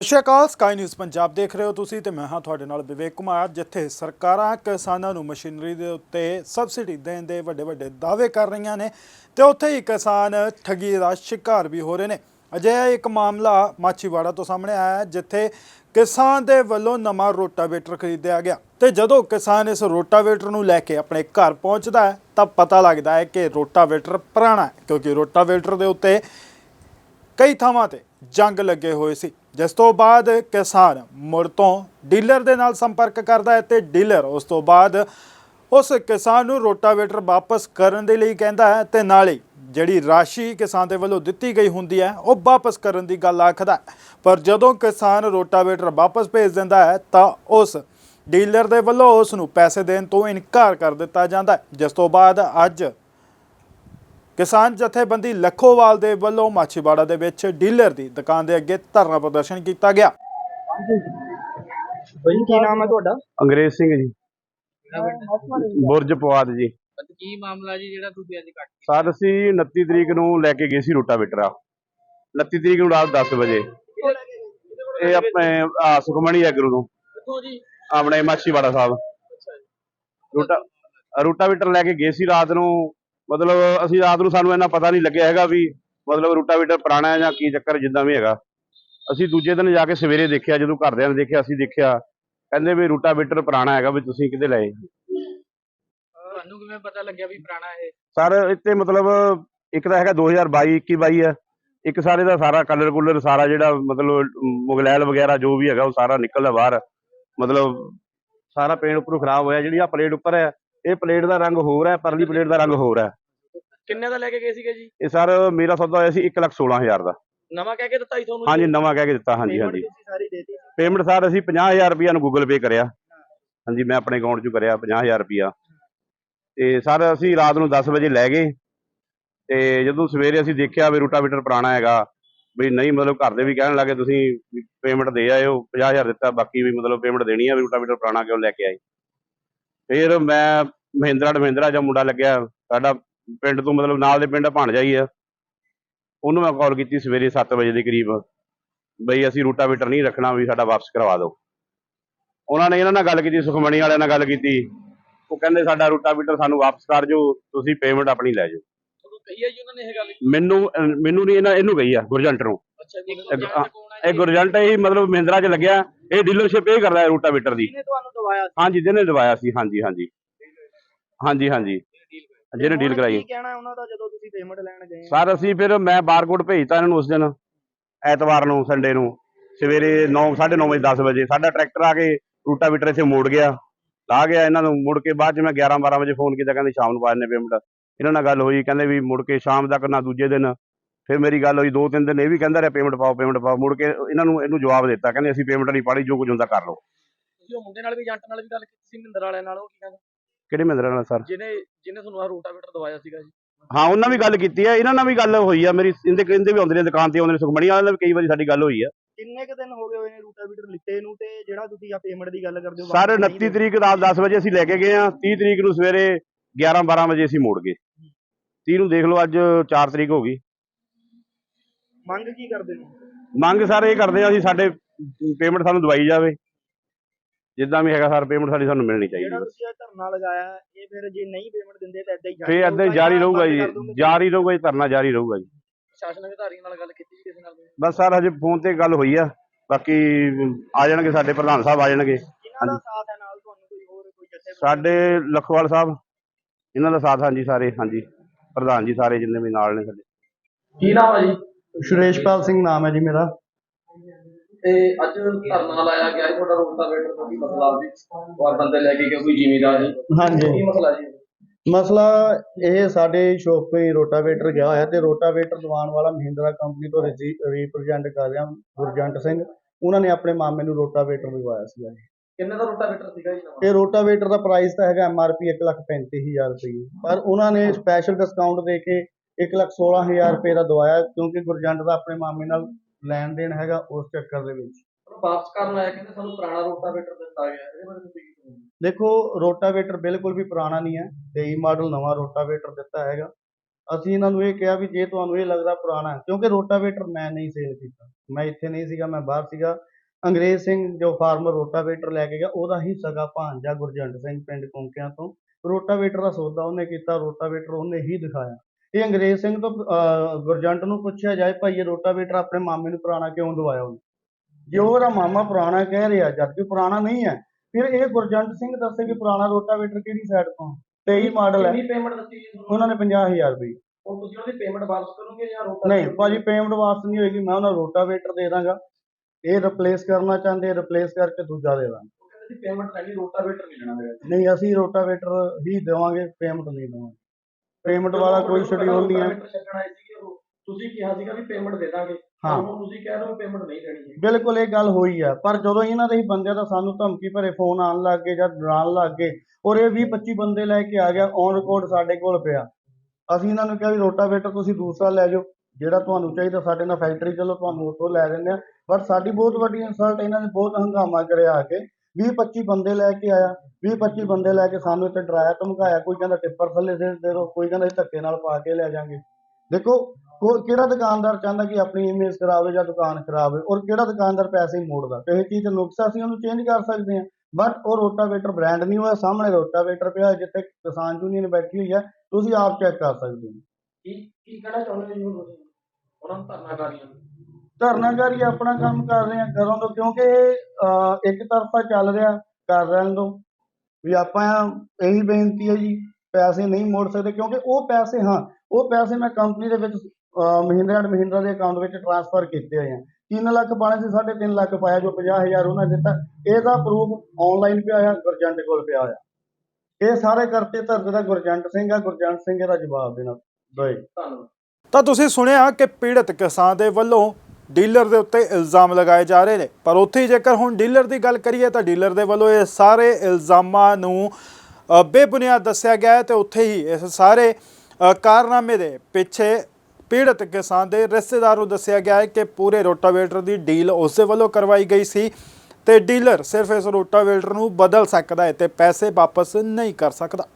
ਸਤਿ ਸ਼੍ਰੀ ਅਕਾਲ Sky News Punjab ਦੇਖ ਰਹੇ ਹੋ ਤੁਸੀਂ ਤੇ ਮੈਂ ਹਾਂ ਤੁਹਾਡੇ ਨਾਲ ਵਿਵੇਕ ਕੁਮਾਰ। ਜਿੱਥੇ ਸਰਕਾਰਾਂ ਕਿਸਾਨਾਂ ਨੂੰ ਮਸ਼ੀਨਰੀ ਦੇ ਉੱਤੇ ਸਬਸਿਡੀ ਦੇਣ ਦੇ ਵੱਡੇ ਵੱਡੇ ਦਾਅਵੇ ਕਰ ਰਹੀਆਂ ਨੇ ਤੇ ਉੱਥੇ ਹੀ ਕਿਸਾਨ ਠੱਗੀ ਦਾ ਸ਼ਿਕਾਰ ਵੀ ਹੋ ਰਹੇ ਨੇ। ਅਜਿਹਾ ਇੱਕ ਮਾਮਲਾ ਮਾਛੀਵਾੜਾ ਤੋਂ ਸਾਹਮਣੇ ਆਇਆ ਜਿੱਥੇ ਕਿਸਾਨ ਦੇ ਵੱਲੋਂ ਨਵਾਂ ਰੋਟਾਵੇਟਰ ਖਰੀਦਿਆ ਗਿਆ ਤੇ ਜਦੋਂ ਕਿਸਾਨ ਇਸ ਰੋਟਾਵੇਟਰ ਨੂੰ ਲੈ ਕੇ ਆਪਣੇ ਘਰ ਪਹੁੰਚਦਾ ਹੈ, ਤਾਂ ਪਤਾ ਲੱਗਦਾ ਹੈ ਕਿ ਰੋਟਾਵੇਟਰ ਪੁਰਾਣਾ ਹੈ, ਕਿਉਂਕਿ ਰੋਟਾਵੇਟਰ ਦੇ ਉੱਤੇ ਕਈ ਥਾਵਾਂ ਤੇ ਜੰਗ ਲੱਗੇ ਹੋਏ ਸੀ। ਜਿਸ ਤੋਂ ਬਾਅਦ ਕਿਸਾਨ ਮੁੜ ਤੋਂ ਡੀਲਰ ਦੇ ਨਾਲ ਸੰਪਰਕ ਕਰਦਾ ਹੈ ਤੇ ਡੀਲਰ ਉਸ ਤੋਂ ਬਾਅਦ ਉਸ ਕਿਸਾਨ ਨੂੰ ਰੋਟਾਵੇਟਰ ਵਾਪਸ ਕਰਨ ਦੇ ਲਈ ਕਹਿੰਦਾ ਹੈ ਤੇ ਨਾਲ ਹੀ ਜਿਹੜੀ ਰਾਸ਼ੀ ਕਿਸਾਨ ਦੇ ਵੱਲੋਂ ਦਿੱਤੀ ਗਈ ਹੁੰਦੀ ਹੈ, ਉਹ ਵਾਪਸ ਕਰਨ ਦੀ ਗੱਲ ਆਖਦਾ ਪਰ ਜਦੋਂ ਕਿਸਾਨ ਰੋਟਾਵੇਟਰ ਵਾਪਸ ਭੇਜ ਦਿੰਦਾ ਹੈ, ਤਾਂ ਉਸ ਡੀਲਰ ਦੇ ਵੱਲੋਂ ਉਸ ਨੂੰ ਪੈਸੇ ਦੇਣ ਤੋਂ ਇਨਕਾਰ ਕਰ ਦਿੱਤਾ ਜਾਂਦਾ ਜਿਸ ਤੋਂ ਬਾਅਦ ਅੱਜ ਕਿਸਾਨ ਜਥੇਬੰਦੀ ਲੱਖੋਵਾਲ ਦੇ ਵੱਲੋਂ ਮਾਛੀਵਾੜਾ ਦੇ ਵਿੱਚ ਡੀਲਰ ਦੀ ਦੁਕਾਨ ਦੇ ਅੱਗੇ ਧਰਨਾ ਪ੍ਰਦਰਸ਼ਨ ਕੀਤਾ ਗਿਆ। ਭਾਈ ਕੀ ਨਾਮ ਹੈ ਤੁਹਾਡਾ? ਅੰਗਰੇਜ਼ ਸਿੰਘ ਜੀ। ਬੁਰਜ ਪਵਾਦ ਜੀ। ਕੀ ਮਾਮਲਾ ਜੀ ਜਿਹੜਾ ਤੁਸੀਂ ਅੱਜ ਕੱਟ ਸਰ ਅਸੀਂ 29 ਤਰੀਕ ਨੂੰ ਲੈ ਕੇ ਗਏ ਸੀ ਰੋਟਾਵੇਟਰ ਆ 29 ਤਰੀਕ ਨੂੰ ਰਾਤ 10 ਵਜੇ। ਇਹ ਆਪਣੇ ਆ ਸੁਖਮਣੀ ਐਗਰੂ ਜੀ? ਆਪਣੇ ਮਾਛੀਵਾੜਾ ਸਾਹਿਬ। ਰੋਟਾ ਰੋਟਾਵੇਟਰ ਲੈ ਕੇ ਗਏ ਸੀ ਰਾਤ ਨੂੰ ਮਤਲਬ ਅਸੀਂ ਰਾਤ ਨੂੰ ਸਾਨੂੰ ਇੰਨਾ ਪਤਾ ਨਹੀਂ ਲੱਗਿਆ ਹੈਗਾ ਵੀ ਮਤਲਬ ਰੋਟਾਵੇਟਰ ਪੁਰਾਣਾ ਹੈ ਜਾਂ ਕੀ ਚੱਕਰ ਜਿੱਦਾਂ ਵੀ ਹੈਗਾ। ਅਸੀਂ ਦੂਜੇ ਦਿਨ ਜਾ ਕੇ ਸਵੇਰੇ ਦੇਖਿਆ ਜਦੋਂ ਘਰਦਿਆਂ ਨੇ ਦੇਖਿਆ ਅਸੀਂ ਦੇਖਿਆ ਕਹਿੰਦੇ ਵੀ ਰੋਟਾਵੇਟਰ ਪੁਰਾਣਾ ਹੈਗਾ ਵੀ ਤੁਸੀਂ ਕਿਤੇ ਲਏ। ਤੁਹਾਨੂੰ ਕਿਵੇਂ ਪਤਾ ਲੱਗਿਆ ਵੀ ਪੁਰਾਣਾ ਇਹ? ਸਰ ਇੱਥੇ ਮਤਲਬ ਇੱਕ ਤਾਂ ਹੈਗਾ 2022 21 22 ਹੈ। ਇੱਕ ਸਾਰੇ ਦਾ ਸਾਰਾ ਕਲਰ ਕੁਲਰ ਸਾਰਾ ਜਿਹੜਾ ਮਤਲਬ ਮੁਗਲੈਲ ਵਗੈਰਾ ਜੋ ਵੀ ਹੈਗਾ ਉਹ ਸਾਰਾ ਨਿਕਲਦਾ ਬਾਹਰ। ਮਤਲਬ ਸਾਰਾ ਪੇਂਟ ਉੱਪਰੋਂ ਖਰਾਬ ਹੋਇਆ ਜਿਹੜੀ ਆ ਪਲੇਟ ਉੱਪਰ ਹੈ ਇਹ ਪਲੇਟ ਦਾ ਰੰਗ ਹੋਰ ਹੈ ਪਰਲੀ ਪਲੇਟ ਦਾ ਰੰਗ ਹੋਰ ਹੈ। ਕਿੰਨੇ ਦਾ ਲੈ ਕੇ ਗਏ ਸੀਗੇ ਜੀ? ਇਹ ਸਰ ਮੇਰਾ ਸੌਦਾ ਹੋਇਆ ਸੀ 116000 ਦਾ। ਨਵਾਂ ਕਹਿ ਕੇ ਦਿੱਤਾ ਜੀ ਤੁਹਾਨੂੰ ਹਾਂਜੀ ਨਵਾਂ ਕਹਿ ਕੇ ਦਿੱਤਾ ਹਾਂਜੀ ਹਾਂਜੀ। ਤੁਸੀਂ ਸਾਰੀ ਦੇਤੀ ਪੇਮੈਂਟ ਸਰ ਅਸੀਂ 50000 ਰੁਪਇਆ ਨੂੰ ਗੂਗਲ ਪੇ ਕਰਿਆ। ਹਾਂਜੀ ਮੈਂ ਆਪਣੇ ਅਕਾਊਂਟ 'ਚ ਕਰਿਆ 50000 ਰੁਪਇਆ ਤੇ ਸਰ ਅਸੀਂ ਰਾਤ ਨੂੰ 10 ਵਜੇ ਲੈ ਗਏ। ਤੇ ਜਦੋਂ ਸਵੇਰੇ ਅਸੀਂ ਦੇਖਿਆ ਵੀ ਰੂਟਾਵੀਟਰ ਪੁਰਾਣਾ ਹੈਗਾ ਵੀ ਨਹੀਂ ਮਤਲਬ ਘਰ ਦੇ ਵੀ ਕਹਿਣ ਲੱਗੇ ਤੁਸੀਂ ਪੇਮੈਂਟ ਦੇ ਆਇਓ 50000 ਦਿੱਤਾ ਬਾਕੀ ਵੀ ਮਤਲਬ ਪੇਮੈਂਟ ਦੇਣੀ ਆ ਵੀ ਰੂਟਾਵੀਟਰ ਪੁਰਾਣਾ ਕਿਉਂ ਲੈ ਕੇ ਆਏ? ਫਿਰ ਮੈਂ ਮਹਿੰਦਰਾ ਮਹਿੰਦਰਾ ਜਾਂ ਮੁੰਡਾ ਲੱਗਿਆ ਸਾਡਾ ਪਿੰਡ ਤੋਂ ਮਤਲਬ ਨਾਲ ਦੇ ਪਿੰਡ ਭਾਣਜਾ ਹੀ ਆ। ਉਹਨੂੰ ਮੈਂ ਕਾਲ ਕੀਤੀ ਸਵੇਰੇ 7 ਵਜੇ ਦੇ ਕਰੀਬ। ਬਈ ਅਸੀਂ ਰੂਟਾਵੇਟਰ ਨਹੀਂ ਰੱਖਣਾ ਵੀ ਸਾਡਾ ਵਾਪਸ ਕਰਵਾ ਦਿਓ। ਉਹਨਾਂ ਨੇ ਇਹਨਾਂ ਨਾਲ ਗੱਲ ਕੀਤੀ ਸੁਖਮਣੀ ਵਾਲਿਆਂ ਨਾਲ ਗੱਲ ਕੀਤੀ। ਉਹ ਕਹਿੰਦੇ ਸਾਡਾ ਰੂਟਾਵੇਟਰ ਸਾਨੂੰ ਵਾਪਸ ਕਰ ਦਿਓ ਤੁਸੀਂ ਪੇਮੈਂਟ ਆਪਣੀ ਲੈ ਜਾਓ। ਤੁਹਾਨੂੰ ਕਹੀ ਹੈ ਜੀ ਉਹਨਾਂ ਨੇ ਇਹ ਗੱਲ? ਮੈਨੂੰ ਮੈਨੂੰ ਨਹੀਂ ਇਹਨਾਂ ਇਹਨੂੰ ਗਈ ਆ ਗੁਰਜੰਟ ਨੂੰ। ਜੀ? ਇਹ- ਇਹ ਗੁਰਜੰਟ ਹੀ ਮਤਲਬ ਮਹਿੰਦਰਾ 'ਚ ਲੱਗਿਆ। ਇਹ ਡੀਲਰਸ਼ਿਪ ਇਹ ਕਰਦਾ ਹੈ ਰੂਟਾਵੇਟਰ ਦੀ। ਕਿਹਨੇ ਤੁਹਾਨੂੰ ਦਵਾਇਆ ਹਾਂਜੀ ਜਿਹਨੇ ਦਵਾਇਆ ਸੀ ਹਾਂਜੀ ਹਾਂਜੀ। ਹਾਂਜੀ ਹਾਂਜੀ। ਜਿਹਨੇ ਡੀਲ ਕਰਾਈ ਕੀ ਕਹਿਣਾ ਉਹਨਾਂ ਦਾ ਜਦੋਂ ਤੁਸੀਂ ਪੇਮੈਂਟ ਲੈਣ ਗਏ? ਸਰ ਅਸੀਂ ਫਿਰ ਮੈਂ ਬਾਰਕੋਡ ਭੇਜਤਾ ਇਹਨਾਂ ਨੂੰ ਉਸ ਦਿਨ ਐਤਵਾਰ ਨੂੰ ਸੰਡੇ ਨੂੰ। ਸਵੇਰੇ 9 9:30 ਵਜੇ 10 ਵਜੇ। ਸਾਡਾ ਟਰੈਕਟਰ ਆ ਕੇ ਰੂਟਾਵੀਟਰ ਇੱਥੇ ਮੋੜ ਗਿਆ। ਲਾ ਗਿਆ ਇਹਨਾਂ ਨੂੰ ਮੁੜ ਕੇ ਬਾਅਦ ਚ ਮੈਂ 11 12 ਵਜੇ ਫੋਨ ਕੀਤਾ ਕਹਿੰਦੇ ਸ਼ਾਮ ਨੂੰ ਪਾ ਦਿੰਦੇ ਪੇਮੈਂਟ ਇਹਨਾਂ ਨਾਲ ਗੱਲ ਹੋਈ ਕਹਿੰਦੇ ਵੀ ਮੁੜ ਕੇ ਸ਼ਾਮ ਤੱਕ ਨਾ ਦੂਜੇ ਦਿਨ। ਫਿਰ ਮੇਰੀ ਗੱਲ ਹੋਈ ਦੋ ਤਿੰਨ ਦਿਨ ਇਹ ਵੀ ਕਹਿੰਦਾ ਰਿਹਾ ਪੇਮੈਂਟ ਪਾਓ ਪੇਮੈਂਟ ਪਾਓ। ਮੁੜ ਕੇ ਇਹਨਾਂ ਨੂੰ ਇਹਨੂੰ ਜਵਾਬ ਦਿੱਤਾ ਕਹਿੰਦੇ ਅਸੀਂ ਪੇਮੈਂਟ ਨਹੀਂ ਪਾੜੀ ਜੋ ਕੁਝ ਹੁੰਦਾ ਕਰ ਲਓ। ਤੁਸੀਂ ਉਹ ਮੁੰਡੇ ਨਾਲ ਵੀ ਏਜੰਟ ਨਾਲ ਵੀ ਗੱਲ ਕੀਤੀ ਸੀ ਮਹਿੰਦਰ ਵਾਲਿਆਂ ਨਾਲ ਉਹ ਕੀ ਕਹਿੰਦਾ? ਕਿਹੜੇ ਮਹਿੰਦਰਾ ਨਾਲ ਸਰ? ਜਿਹਨੇ ਜਿਹਨੇ ਤੁਹਾਨੂੰ ਆਹ ਰੋਟਾਵੇਟਰ ਦਵਾਇਆ ਸੀਗਾ ਜੀ। ਹਾਂ ਉਹਨਾਂ ਵੀ ਗੱਲ ਕੀਤੀ ਹੈ ਇਹਨਾਂ ਨਾਲ ਵੀ ਗੱਲ ਹੋਈ ਆ। ਮੇਰੀ ਇਹਦੇ ਕਹਿੰਦੇ ਵੀ ਆਉਂਦੇ ਨੇ ਦੁਕਾਨ ਤੇ ਆਉਂਦੇ ਨੇ ਸੁਖਮਣੀ ਵਾਲਿਆਂ ਨਾਲ ਵੀ ਕਈ ਵਾਰੀ ਸਾਡੀ ਗੱਲ ਹੋਈ ਆ। ਕਿੰਨੇ ਕੁ ਦਿਨ ਹੋ ਗਏ ਹੋਏ ਨੇ ਰੂਟਾਵੀਟਰ ਲਿੱਤੇ ਨੂੰ? ਤੇ ਜਿਹੜਾ ਤੁਸੀਂ ਆ ਪੇਮੈਂਟ ਦੀ ਗੱਲ ਕਰਦੇ ਹੋ ਸਰ ਵਾਪਸ ਨਹੀਂ 29 ਤਰੀਕ ਰਾਤ 10 ਵਜੇ ਅਸੀਂ ਲੈ ਕੇ ਗਏ ਆ। 30 ਤਰੀਕ ਨੂੰ ਸਵੇਰੇ 11 12 ਵਜੇ ਅਸੀਂ ਮੋੜ ਗਏ। 30 ਨੂੰ ਦੇਖ ਲਓ ਅੱਜ 4 ਤਰੀਕ ਹੋ ਗਈ। ਮੰਗ ਕੀ ਕਰਦੇ ਹੋ? ਮੰਗ ਸਰ ਇਹ ਕਰਦੇ ਆ ਅਸੀਂ ਸਾਡੇ ਪੇਮੈਂਟ ਸਾਨੂੰ ਦਵਾਈ ਜਾਵੇ। ਜਿੱਦਾਂ ਵੀ ਹੈਗਾ ਸਰ ਪੇਮੈਂਟ ਸਾਡੀ ਸਾਨੂੰ ਮਿਲਣੀ ਚਾਹੀਦੀ ਜਿਹੜਾ ਹੈ ਤੁਸੀਂ ਇਹ ਧਰਨਾ ਲਗਾਇਆ ਹੈ, ਇਹ ਫਿਰ ਜੇ ਨਹੀਂ ਪੇਮੈਂਟ ਦਿੰਦੇ ਤਾਂ ਏਦਾਂ ਹੀ ਫੇਰ ਏਦਾਂ ਹੀ ਜਾਰੀ ਰਹੂਗਾ ਜੀ? ਜਾਰੀ ਰਹੂਗਾ ਜੀ ਧਰਨਾ ਜਾਰੀ ਰਹੂਗਾ ਜੀ। ਸ਼ਾਸਨ ਅਧਿਕਾਰੀਆਂ ਨਾਲ ਗੱਲ ਕੀਤੀ ਸੀ ਕਿਸੇ ਨਾਲ? ਬਸ ਸਰ ਹਜੇ ਫੋਨ ਤੇ ਗੱਲ ਹੋਈ ਆ ਬਾਕੀ ਆ ਜਾਣਗੇ ਸਾਡੇ ਪ੍ਰਧਾਨ ਸਾਹਿਬ ਆ ਜਾਣਗੇ। ਜਿਨ੍ਹਾਂ ਦਾ ਸਾਥ ਹੈ ਨਾਲ ਤੁਹਾਨੂੰ ਕੋਈ ਹੋਰ ਕੋਈ ਜੱਥੇ ਸਾਡੇ ਲਖਵਾਲ ਸਾਹਿਬ ਇਹਨਾਂ ਦਾ ਸਾਥ ਹਾਂਜੀ ਸਾਰੇ ਹਾਂਜੀ। ਪ੍ਰਧਾਨ ਜੀ ਸਾਰੇ ਜਿੰਨੇ ਵੀ ਨਾਲ ਨੇ ਸਾਡੇ। ਕੀ ਨਾਮ ਹੈ ਜੀ? ਸੁਰੇਸ਼ਪਾਲ ਸਿੰਘ ਨਾਮ ਹੈ ਜੀ ਮੇਰਾ। ਤੇ ਅੱਜ ਧਰਨਾ ਲਾਇਆ ਗਿਆ ਤੁਹਾਡਾ ਰੋਟਾਵੇਟਰ ਦਾ ਕੀ ਮਸਲਾ ਸੀ ਵਾਰਦਾਂ ਤੇ ਲੈ ਕੇ ਕੋਈ ਜ਼ਿਮੀਦਾਰ ਜੀ ਹਾਂਜੀ। ਕੀ ਮਸਲਾ ਜੀ? ਮਸਲਾ ਇਹ ਸਾਡੇ ਸ਼ੋਪ 'ਤੇ ਰੋਟਾਵੇਟਰ ਗਿਆ ਹੋਇਆ ਤੇ ਰੋਟਾਵੇਟਰ ਦਵਾਉਣ ਵਾਲਾ ਮਹਿੰਦਰਾ ਕੰਪਨੀ ਤੋਂ ਰਿਪਰੈਜ਼ੈਂਟ ਕਰ ਰਿਹਾ ਗੁਰਜੰਟ ਸਿੰਘ। ਉਹਨਾਂ ਨੇ ਆਪਣੇ ਮਾਮੇ ਨੂੰ ਰੋਟਾਵੇਟਰ ਦਿਵਾਇਆ ਸੀਗਾ ਜੀ। ਕਿੰਨੇ ਦਾ ਰੋਟਾਵੇਟਰ ਸੀਗਾ ਜੀ ਤੇ ਰੋਟਾਵੇਟਰ ਦਾ ਪ੍ਰਾਈਸ ਤਾਂ ਹੈਗਾ ਐਮਆਰਪੀ 135000 ਰੁਪਏ ਪਰ ਉਹਨਾਂ ਨੇ ਸਪੈਸ਼ਲ ਡਿਸਕਾਊਂਟ ਦੇ ਕੇ 116000 ਰੁਪਏ ਦਾ ਦਵਾਇਆ ਕਿਉਂਕਿ ਗੁਰਜੰਟ ਦਾ ਆਪਣੇ ਮਾਮੇ ਨਾਲ ਲੈਣ ਦੇਣ ਹੈਗਾ ਉਸ ਚੱਕਰ ਦੇ ਵਿੱਚ। ਉਹਨੂੰ ਵਾਪਸ ਕਰਨ ਆਇਆ ਕਹਿੰਦੇ ਸਾਨੂੰ ਪੁਰਾਣਾ ਰੋਟਾਵੇਟਰ ਦਿੱਤਾ ਗਿਆ ਇਹਦੇ ਬਾਰੇ ਤੁਸੀਂ ਕੀ ਕਹੋਗੇ? ਦੇਖੋ ਰੋਟਾਵੇਟਰ ਬਿਲਕੁਲ ਵੀ ਪੁਰਾਣਾ ਨਹੀਂ ਹੈ। 23 ਮਾਡਲ ਨਵਾਂ ਰੋਟਾਵੇਟਰ ਦਿੱਤਾ ਹੈਗਾ। ਅਸੀਂ ਇਹਨਾਂ ਨੂੰ ਇਹ ਕਿਹਾ ਵੀ ਜੇ ਤੁਹਾਨੂੰ ਇਹ ਲੱਗਦਾ ਪੁਰਾਣਾ ਹੈ ਕਿਉਂਕਿ ਰੋਟਾਵੇਟਰ ਮੈਂ ਨਹੀਂ ਸੇਲ ਕੀਤਾ। ਮੈਂ ਇੱਥੇ ਨਹੀਂ ਸੀਗਾ ਮੈਂ ਬਾਹਰ ਸੀਗਾ। ਅੰਗਰੇਜ਼ ਸਿੰਘ ਜੋ ਫਾਰਮਰ ਰੋਟਾਵੇਟਰ ਲੈ ਕੇ ਗਿਆ ਉਹਦਾ ਹੀ ਸਗਾ ਭਾਂਜਾ ਗੁਰਜੰਟ ਸਿੰਘ ਪਿੰਡ ਕੁੰਕਿਆਂ ਤੋਂ ਰੋਟਾਵੇਟਰ ਦਾ ਸੌਦਾ ਉਹਨੇ ਕੀਤਾ ਰੋਟਾਵੇਟਰ ਉਹਨੇ ਹੀ ਦਿਖਾਇਆ। ਇਹ ਅੰਗਰੇਜ਼ ਸਿੰਘ ਤੋਂ ਗੁਰਜੰਟ ਨੂੰ ਪੁੱਛਿਆ ਜਾਏ ਭਾਈ ਇਹ ਰੋਟਾਵੇਟਰ ਆਪਣੇ ਮਾਮੇ ਨੂੰ ਪੁਰਾਣਾ ਕਿਉਂ ਦਵਾਇਆ ਉਹਨੇ? ਜੇ ਉਹਦਾ ਮਾਮਾ ਪੁਰਾਣਾ ਕਹਿ ਰਿਹਾ ਜਦ ਕਿ ਪੁਰਾਣਾ ਨਹੀਂ ਹੈ ਫਿਰ ਇਹ ਗੁਰਜੰਟ ਸਿੰਘ ਦੱਸੇ ਕਿ ਪੁਰਾਣਾ ਰੋਟਾਵੇਟਰ ਕਿਹੜੀ ਸਾਈਡ ਤੋਂ 23 ਮਾਡਲ ਹੈ। ਕਿੰਨੀ ਪੇਮੈਂਟ ਦਿੱਤੀ ਜੀ ਤੁਹਾਨੂੰ? ਉਹਨਾਂ ਨੇ 50000 ਰੁਪਏ। ਹੁਣ ਤੁਸੀਂ ਉਹਦੀ ਪੇਮੈਂਟ ਵਾਪਸ ਕਰੋਗੇ ਜਾਂ ਰੋਟਾ ਨਹੀਂ ਭਾਜੀ ਪੇਮੈਂਟ ਵਾਪਸ ਨਹੀਂ ਹੋਏਗੀ ਮੈਂ ਉਹਨਾਂ ਰੋਟਾਵੇਟਰ ਦੇ ਦਾਂਗਾ। ਇਹ ਰਿਪਲੇਸ ਕਰਨਾ ਚਾਹੁੰਦੇ ਰਿਪਲੇਸ ਕਰਕੇ ਦੂਜਾ ਦੇ ਦਾਂਗੇ। ਪੇਮੈਂਟ ਲੈਣੀ ਰੋਟਾਵੇਟਰ ਨਹੀਂ ਲੈਣਾ। ਨਹੀਂ ਅਸੀਂ ਰੋਟਾਵੇਟਰ ਹੀ ਦੇਵਾਂਗੇ ਪੇਮੈਂਟ ਨਹੀਂ ਦੇਵਾਂਗੇ। ਪੇਮੈਂਟ ਵਾਲਾ ਕੋਈ ਸ਼ਡਿਊਲ ਨਹੀਂ ਹੈ। ਤੁਸੀਂ ਕਿਹਾ ਸੀਗਾ ਵੀ ਪੇਮੈਂਟ ਦੇ ਦਾਂਗੇ। ਹਾਂ। ਹੁਣ ਤੁਸੀਂ ਕਹਿ ਰਹੇ ਹੋ ਪੇਮੈਂਟ ਨਹੀਂ ਦੇਣੀ ਹੈ ਬਿਲਕੁਲ ਇਹ ਗੱਲ ਹੋਈ ਹੈ ਪਰ ਜਦੋਂ ਇਹਨਾਂ ਦੇ ਹੀ ਬੰਦਿਆਂ ਦਾ ਸਾਨੂੰ ਧਮਕੀ ਭਰੇ ਫੋਨ ਆਉਣ ਲੱਗ ਗਏ ਜਾਂ ਡਰਾਉਣ ਲੱਗ ਗਏ ਔਰ ਇਹ 20 25 ਬੰਦੇ ਲੈ ਕੇ ਆ ਗਿਆ ਔਨ ਰਿਕਾਰਡ ਸਾਡੇ ਕੋਲ ਪਿਆ। ਅਸੀਂ ਇਹਨਾਂ ਨੂੰ ਕਿਹਾ ਵੀ ਰੋਟਾਵੇਟਰ ਤੁਸੀਂ ਦੂਸਰਾ ਲੈ ਜਾਓ। ਜਿਹੜਾ ਤੁਹਾਨੂੰ ਚਾਹੀਦਾ ਸਾਡੇ ਨਾਲ ਫੈਕਟਰੀ ਚਲੋ ਤੁਹਾਨੂੰ ਉੱਥੋਂ ਲੈ ਦਿੰਦੇ ਆ। ਪਰ ਸਾਡੀ ਬਹੁਤ ਵੱਡੀ ਇਨਸਲਟ ਇਹਨਾਂ ਨੇ ਬਹੁਤ ਹੰਗਾਮਾ ਕਰਿਆ ਆ ਕੇ। 20 25 ਬੰਦੇ ਲੈ ਕੇ ਆਇਆ 20 25 ਬੰਦੇ ਲੈ ਕੇ ਸਾਨੂੰ ਇੱਥੇ ਡਰਾਇਆ ਧਮਕਾਇਆ ਕੋਈ ਕਹਿੰਦਾ ਟਿੱਪਰ ਥੱਲੇ ਦੇ ਦੇ ਦਿਓ ਕੋਈ ਕਹਿੰਦਾ ਅਸੀਂ ਧੱਕੇ ਨਾਲ ਪਾ ਕੇ ਲੈ ਜਾਾਂਗੇ ਦੇਖੋ ਕੋ- ਕਿਹੜਾ ਦੁਕਾਨਦਾਰ ਚਾਹੁੰਦਾ ਕਿ ਆਪਣੀ ਇਮੇਜ ਖਰਾਬ ਹੋਵੇ ਜਾਂ ਦੁਕਾਨ ਖਰਾਬ ਹੋਵੇ ਔਰ ਕਿਹੜਾ ਦੁਕਾਨਦਾਰ ਪੈਸੇ ਹੀ ਮੋੜਦਾ? ਕਿਸੇ ਚੀਜ਼ ਤੇ ਨੁਕਸ ਆ, ਉਹਨੂੰ ਚੇਂਜ ਕਰ ਸਕਦੇ ਹਾਂ। ਬਟ ਉਹ ਰੋਟਾਵੇਟਰ ਬ੍ਰਾਂਡ ਨਹੀਂ ਹੋਇਆ ਸਾਹਮਣੇ ਰੋਟਾਵੇਟਰ ਪਿਆ ਜਿੱਥੇ ਕਿਸਾਨ ਯੂਨੀਅਨ ਬੈਠੀ ਹੋਈ ਹੈ ਤੁਸੀਂ ਆਪ ਚੈੱਕ ਕਰ ਸਕਦੇ ਹੋ। ਕੀ ਕੀ ਕਹਿਣਾ ਚਾਹੁੰਦੇ ਜੀ ਹੁਣ ਤੁਸੀਂ? ਉਹਨਾਂ ਨੂੰ ਧਰਨਾਕਾਰੀਆਂ ਨੂੰ ਧਰਨਾਕਾਰੀ ਆਪਣਾ ਕੰਮ ਕਰ ਰਹੇ ਆ ਕਰੋ ਤੋਂ ਕਿਉਂਕਿ ਇਹ ਅਹ, ਇੱਕ ਤਰਫਾ ਚੱਲ ਰਿਹਾ ਕਰ ਰਹਿਣ ਦੋ ਵੀ ਆਪਾਂ ਇਹੀ ਬੇਨਤੀ ਹੈ ਜੀ ਪੈਸੇ ਨਹੀਂ ਮੋੜ ਸਕਦੇ ਕਿਉਂਕਿ ਉਹ ਪੈਸੇ ਹਾਂ ਉਹ ਪੈਸੇ ਮੈਂ ਕੰਪਨੀ ਦੇ ਵਿੱਚ ਮਹਿੰਦਰਾ ਐਂਡ ਮਹਿੰਦਰਾ ਦੇ ਅਕਾਊਂਟ ਵਿੱਚ ਟ੍ਰਾਂਸਫਰ ਕੀਤੇ ਹੋਏ ਆ। 3 ਲੱਖ ਪਾਣੇ ਸੀ 3.5 ਲੱਖ ਪਾਇਆ ਜੋ 50000 ਉਹਨਾਂ ਨੇ ਦਿੱਤਾ। ਇਹਦਾ ਪ੍ਰੂਫ ਆਨਲਾਈਨ ਪਿਆ ਹੋਇਆ ਗੁਰਜੰਟ ਕੋਲ ਪਿਆ ਹੋਇਆ। ਇਹ ਸਾਰੇ ਕਰਤੇ ਧਰਦੇ ਦਾ ਗੁਰਜੰਟ ਸਿੰਘ ਆ ਗੁਰਜੰਟ ਸਿੰਘ ਇਹਦਾ ਜਵਾਬ ਦੇਣਾ। ਦੋਏ ਧੰਨਵਾਦ ਤਾਂ ਤੁਸੀਂ ਸੁਣਿਆ ਕਿ ਪੀੜਤ ਕਿਸਾਨ ਦੇ ਵੱਲੋਂ ਡੀਲਰ ਦੇ ਉੱਤੇ ਇਲਜ਼ਾਮ ਲਗਾਏ ਜਾ ਰਹੇ ਨੇ। ਪਰ ਉੱਥੇ ਹੀ ਜੇਕਰ ਹੁਣ ਡੀਲਰ ਦੀ ਗੱਲ ਕਰੀਏ ਤਾਂ ਡੀਲਰ ਦੇ ਵੱਲੋਂ ਇਹ ਸਾਰੇ ਇਲਜ਼ਾਮਾਂ ਨੂੰ ਬੇਬੁਨਿਆਦ ਦੱਸਿਆ ਗਿਆ ਹੈ ਤੇ ਉੱਥੇ ਹੀ ਇਸ ਸਾਰੇ ਕਾਰਨਾਮੇ ਦੇ ਪਿੱਛੇ ਪੀੜਤ ਕਿਸਾਨ ਦੇ ਰਿਸ਼ਤੇਦਾਰ ਨੂੰ ਦੱਸਿਆ ਗਿਆ ਹੈ ਕਿ ਪੂਰੇ ਰੋਟਾਵੇਟਰ ਦੀ ਡੀਲ ਉਸ ਦੇ ਵੱਲੋਂ ਕਰਵਾਈ ਗਈ ਸੀ ਤੇ ਡੀਲਰ ਸਿਰਫ ਇਸ ਰੋਟਾਵੇਟਰ ਨੂੰ ਬਦਲ ਸਕਦਾ ਹੈ ਤੇ ਪੈਸੇ ਵਾਪਸ ਨਹੀਂ ਕਰ ਸਕਦਾ।